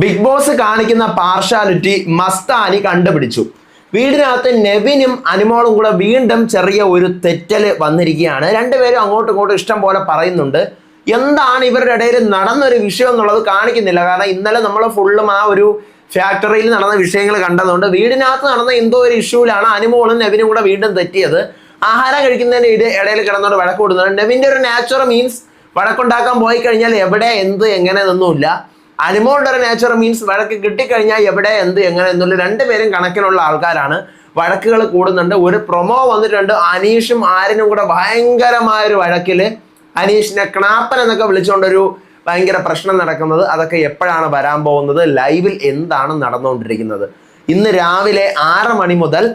Big boss കാണിക്കുന്ന partiality Mastani കണ്ടുപിടിച്ചു. വീടിനകത്ത് നെവിനും അനുമോളും കൂടെ വീണ്ടും ചെറിയ ഒരു തെറ്റൽ വന്നിരിക്കുകയാണ്. രണ്ടുപേരും അങ്ങോട്ടും ഇങ്ങോട്ടും ഇഷ്ടം പോലെ പറയുന്നുണ്ട്. എന്താണ് ഇവരുടെ ഇടയിൽ നടന്നൊരു വിഷയം എന്നുള്ളത് കാണിക്കുന്നില്ല. കാരണം ഇന്നലെ നമ്മൾ ഫുള്ളും ആ ഒരു ഫാക്ടറിയിൽ നടന്ന വിഷയങ്ങൾ കണ്ടതുകൊണ്ട് വീടിനകത്ത് നടന്ന എന്തോ ഒരു ഇഷ്യൂലാണ് അനുമോളും നെവിനും കൂടെ വീണ്ടും തെറ്റിയത്. ആഹാരം കഴിക്കുന്നതിന് ഇട ഇടയിൽ കിടന്നുകൊണ്ട് വഴക്ക് കൂടുന്നുണ്ട്. നെവിന്റെ ഒരു നാച്ചുറൽ മീൻസ് വഴക്കുണ്ടാക്കാൻ പോയി കഴിഞ്ഞാൽ എവിടെ എന്ത് എങ്ങനെ എന്നൊന്നുമില്ല. അനുമോളുടെ നേച്ചർ മീൻസ് വഴക്ക് കിട്ടിക്കഴിഞ്ഞാൽ എവിടെ എന്ത് എങ്ങനെ എന്നുള്ള രണ്ടുപേരും കണക്കിനുള്ള ആൾക്കാരാണ്. വഴക്കുകൾ കൂടുന്നുണ്ട്. ഒരു പ്രൊമോ വന്നിട്ടുണ്ട്. അനീഷും ആരനും കൂടെ ഭയങ്കരമായ ഒരു വഴക്കിൽ അനീഷിനെ ക്ണാപ്പൻ എന്നൊക്കെ വിളിച്ചുകൊണ്ടൊരു ഭയങ്കര പ്രശ്നം നടക്കുന്നത്. അതൊക്കെ എപ്പോഴാണ് വരാൻ പോകുന്നത്? ലൈവിൽ എന്താണ് നടന്നുകൊണ്ടിരിക്കുന്നത്? ഇന്ന് രാവിലെ ആറ് മണി മുതൽ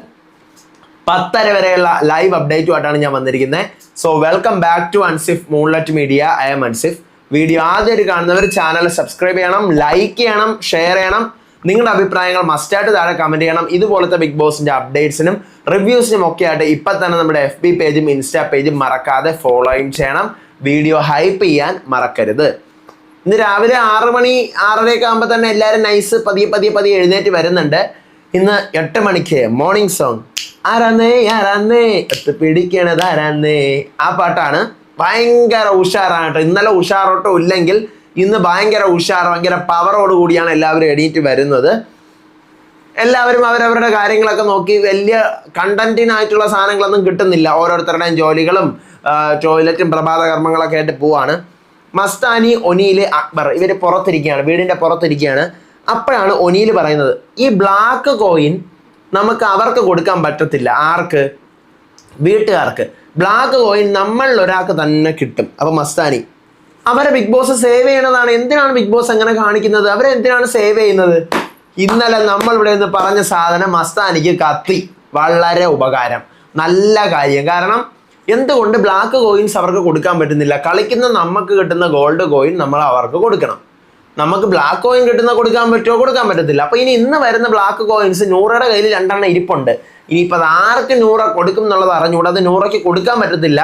പത്തര വരെയുള്ള ലൈവ് അപ്ഡേറ്റുമായിട്ടാണ് ഞാൻ വന്നിരിക്കുന്നത്. So welcome back to Ansif Moonlet Media I'm Ansif video ആദ്യമായിട്ട് കാണുന്നവർ ചാനൽ സബ്സ്ക്രൈബ് ചെയ്യണം ലൈക്ക് ചെയ്യണം ഷെയർ ചെയ്യണം. നിങ്ങളുടെ അഭിപ്രായങ്ങൾ മസ്റ്റായിട്ട് താഴെ കമന്റ് ചെയ്യണം. ഇതുപോലത്തെ ബിഗ് ബോസിന്റെ അപ്ഡേറ്റ്സിനും റിവ്യൂസിനും ഒക്കെ ആയിട്ട് ഇപ്പൊ തന്നെ നമ്മുടെ എഫ് ബി പേജും ഇൻസ്റ്റാ പേജും മറക്കാതെ ഫോളോയും ചെയ്യണം. വീഡിയോ ഹൈപ്പ് ചെയ്യാൻ മറക്കരുത്. ഇന്ന് രാവിലെ ആറ് മണി ആറരയൊക്കെ ആകുമ്പോൾ തന്നെ എല്ലാവരും നൈസ് പതിയെ പതിയെ പതിയെ എഴുന്നേറ്റ് വരുന്നുണ്ട്. ഇന്ന് എട്ട് മണിക്ക് മോർണിംഗ് സോങ് ആരാന്നേ ആരാന്നേ? എത്ത് പിടിക്കണത് ആരാന്നേ? ആ പാട്ടാണ് ഭയങ്കര ഉഷാറാണ് കേട്ടോ. ഇന്നലെ ഉഷാറോട്ടോ ഇല്ലെങ്കിൽ ഇന്ന് ഭയങ്കര ഉഷാർ ഭയങ്കര പവറോട് കൂടിയാണ് എല്ലാവരും എണീറ്റ് വരുന്നത്. എല്ലാവരും അവരവരുടെ കാര്യങ്ങളൊക്കെ നോക്കി വലിയ കണ്ടന്റിനായിട്ടുള്ള സാധനങ്ങളൊന്നും കിട്ടുന്നില്ല. ഓരോരുത്തരുടെയും ജോലികളും ടോയ്ലറ്റും പ്രഭാത കർമ്മങ്ങളൊക്കെ ആയിട്ട് പോവാണ്. മസ്താനി ഒനിയിലെ അക്ബർ. ഇവർ പുറത്തിരിക്കുകയാണ്. വീടിന്റെ പുറത്തിരിക്കുകയാണ്. അപ്പോഴാണ് ഒനിയിൽ പറയുന്നത് ഈ ബ്ലാക്ക് കോയിൻ നമുക്ക് അവർക്ക് കൊടുക്കാൻ പറ്റത്തില്ല. ആർക്ക്? വീട്ടുകാർക്ക്. ബ്ലാക്ക് കോയിൻ നമ്മളിൽ ഒരാൾക്ക് തന്നെ കിട്ടും. അപ്പോൾ മസ്താനി അവരെ ബിഗ് ബോസ് സേവ് ചെയ്യണതാണ്. എന്തിനാണ് ബിഗ് ബോസ് അങ്ങനെ കാണിക്കുന്നത്? അവരെ എന്തിനാണ് സേവ് ചെയ്യുന്നത്? ഇന്നലെ നമ്മൾ ഇവിടെ നിന്ന് പറഞ്ഞ സാധനം മസ്താനിക്ക് കത്തി. വളരെ ഉപകാരം. നല്ല കാര്യം. കാരണം എന്തുകൊണ്ട് ബ്ലാക്ക് കോയിൻസ് അവർക്ക് കൊടുക്കാൻ പറ്റുന്നില്ല? കളിക്കുന്ന നമുക്ക് കിട്ടുന്ന ഗോൾഡ് കോയിൻ നമ്മൾ അവർക്ക് കൊടുക്കണം. നമുക്ക് ബ്ലാക്ക് കോയിൻ കിട്ടുന്ന കൊടുക്കാൻ പറ്റുമോ കൊടുക്കാൻ പറ്റത്തില്ല. അപ്പൊ ഇനി ഇന്ന് വരുന്ന ബ്ലാക്ക് കോയിൻസ് നൂറയുടെ കയ്യിൽ രണ്ടെണ്ണം ഇരിപ്പുണ്ട്. ഇനിയിപ്പോൾ അത് ആർക്ക് നൂറ കൊടുക്കും എന്നുള്ളത് അറിഞ്ഞുകൂടെ. അത് നൂറയ്ക്ക് കൊടുക്കാൻ പറ്റത്തില്ല.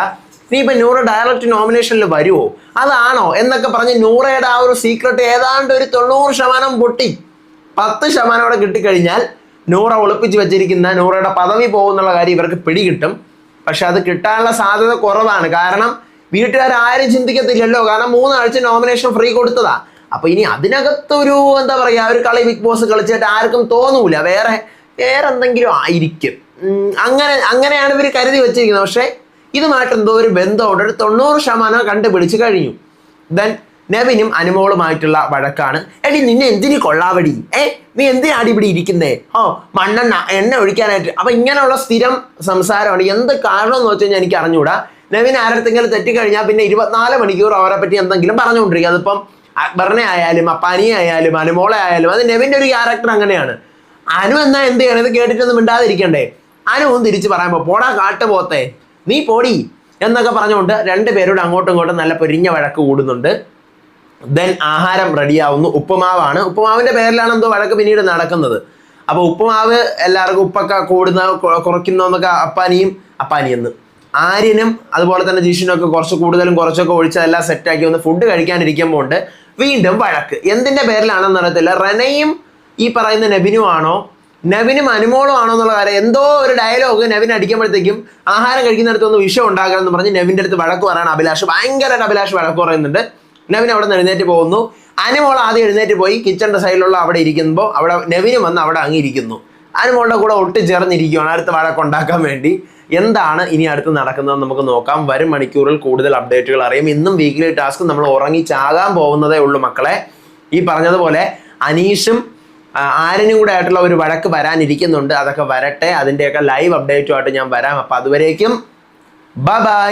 ഇനിയിപ്പോൾ നൂറ് ഡയറക്റ്റ് നോമിനേഷനിൽ വരുമോ അതാണോ? എന്നൊക്കെ പറഞ്ഞ് നൂറയുടെ ആ ഒരു സീക്രട്ട് ഏതാണ്ട് ഒരു തൊണ്ണൂറ് ശതമാനം പൊട്ടി. പത്ത് ശതമാനം കൂടെ കിട്ടിക്കഴിഞ്ഞാൽ നൂറ ഒളിപ്പിച്ച് വെച്ചിരിക്കുന്ന നൂറയുടെ പദവി പോകുന്നുള്ള കാര്യം ഇവർക്ക് പിടികിട്ടും. പക്ഷെ അത് കിട്ടാനുള്ള സാധ്യത കുറവാണ്. കാരണം വീട്ടുകാർ ആരും ചിന്തിക്കത്തില്ലല്ലോ. കാരണം മൂന്നാഴ്ച നോമിനേഷൻ ഫ്രീ കൊടുത്തതാ. അപ്പൊ ഇനി അതിനകത്തൊരു എന്താ പറയാ ഒരു കളി ബിഗ് ബോസ് കളിച്ചിട്ട് ആർക്കും തോന്നൂല. വേറെ വേറെ എന്തെങ്കിലും ആയിരിക്കും. അങ്ങനെ അങ്ങനെയാണ് ഇവർ കരുതി വെച്ചിരിക്കുന്നത്. പക്ഷേ ഇതുമായിട്ട് എന്തോ ഒരു ബന്ധമുണ്ട്. ഒരു തൊണ്ണൂറ് ശതമാനം കണ്ടുപിടിച്ച് കഴിഞ്ഞു. ദെൻ നെവിനും അനുമോളുമായിട്ടുള്ള വഴക്കാണ്. എടി നിന്നെ എന്തിനു കൊള്ളാവടി? ഏ നീ എന്തിനാണ് ഇവിടെ ഇരിക്കുന്നേ? ഓ മണ്ണെണ്ണ എണ്ണ ഒഴിക്കാനായിട്ട്. അപ്പൊ ഇങ്ങനെയുള്ള സ്ഥിരം സംസാരമാണ്. എന്ത് കാരണം എന്ന് വെച്ചാൽ എനിക്ക് അറിഞ്ഞൂടാ. നെവിൻ ആരടുത്തെങ്കിലും തെറ്റിക്കഴിഞ്ഞാൽ പിന്നെ ഇരുപത്തിനാല് മണിക്കൂർ അവരെ പറ്റി എന്തെങ്കിലും പറഞ്ഞുകൊണ്ടിരിക്കുക അതിപ്പം അക്ബറിനെ ആയാലും അപ്പാനിയെ ആയാലും അനുമോളെ ആയാലും അത് നെവിന്റെ ഒരു ക്യാരക്ടർ അങ്ങനെയാണ്. അനു എന്നാ എന്ത് ചെയ്യണം? ഇത് കേട്ടിട്ടൊന്നും മിണ്ടാതിരിക്കണ്ടേ. അനുവും തിരിച്ച് പറയുമ്പോൾ പോടാ കാട്ട് പോത്തെ. നീ പോടി. എന്നൊക്കെ പറഞ്ഞുകൊണ്ട് രണ്ടുപേരോട് അങ്ങോട്ടും ഇങ്ങോട്ടും നല്ല പൊരിഞ്ഞ വഴക്ക് കൂടുന്നുണ്ട്. ദെൻ ആഹാരം റെഡിയാവുന്നു ഉപ്പുമാവാണ്. ഉപ്പുമാവിന്റെ പേരിലാണ് എന്തോ വഴക്ക് പിന്നീട് നടക്കുന്നത്. അപ്പൊ ഉപ്പുമാവ് എല്ലാവർക്കും ഉപ്പൊക്കെ കൂടുന്ന കുറയ്ക്കുന്നൊക്കെ അപ്പാനിയും അപ്പാനിയെന്ന്. ആര്യനും അതുപോലെ തന്നെ ജീഷിനും ഒക്കെ കുറച്ച് കൂടുതലും കുറച്ചൊക്കെ ഒഴിച്ച് എല്ലാം സെറ്റാക്കി ഒന്ന് ഫുഡ് കഴിക്കാനിരിക്കുമ്പോൾ വീണ്ടും വഴക്ക്. എന്തിന്റെ പേരിലാണെന്ന് അറിയത്തില്ല. റെനയും ഈ പറയുന്ന നബിനും ആണോ? നബിനും അനുമോളും ആണോ എന്നുള്ള കാര്യം എന്തോ ഒരു ഡയലോഗ് നബിൻ അടിക്കുമ്പോഴത്തേക്കും ആഹാരം കഴിക്കുന്നിടത്തൊന്നും വിഷയം ഉണ്ടാകണം എന്ന് പറഞ്ഞ് നെവിന്റെ അടുത്ത് വഴക്ക് പറയാൻ അഭിലാഷ് ഭയങ്കരമായിട്ട് അഭിലാഷ് വഴക്ക് പറയുന്നുണ്ട്. നവീൻ അവിടെ നിന്ന് എഴുന്നേറ്റ് പോകുന്നു. അനുമോൾ ആദ്യം എഴുന്നേറ്റ് പോയി കിച്ചണിന്റെ സൈഡിലുള്ള അവിടെ ഇരിക്കുമ്പോൾ അവിടെ നവീനും വന്ന് അവിടെ അങ്ങിരിക്കുന്നു. അനുമോളുടെ കൂടെ ഒട്ടിച്ചേർന്നിരിക്കുകയാണ് അടുത്ത വഴക്കുണ്ടാക്കാൻ വേണ്ടി. എന്താണ് ഇനി അടുത്ത് നടക്കുന്നത് നമുക്ക് നോക്കാം. വരും മണിക്കൂറിൽ കൂടുതൽ അപ്ഡേറ്റുകൾ അറിയും. ഇന്നും വീക്കിലി ടാസ്ക് നമ്മൾ ഉറങ്ങി ചാകാൻ പോകുന്നതേ ഉള്ളൂ മക്കളെ. ഈ പറഞ്ഞതുപോലെ അനീഷും ആരനും കൂടെ ആയിട്ടുള്ള ഒരു വഴക്ക് വരാനിരിക്കുന്നുണ്ട്. അതൊക്കെ വരട്ടെ. അതിന്റെയൊക്കെ ലൈവ് അപ്ഡേറ്റുമായിട്ട് ഞാൻ വരാം. അപ്പം അതുവരേക്കും ബൈ ബൈ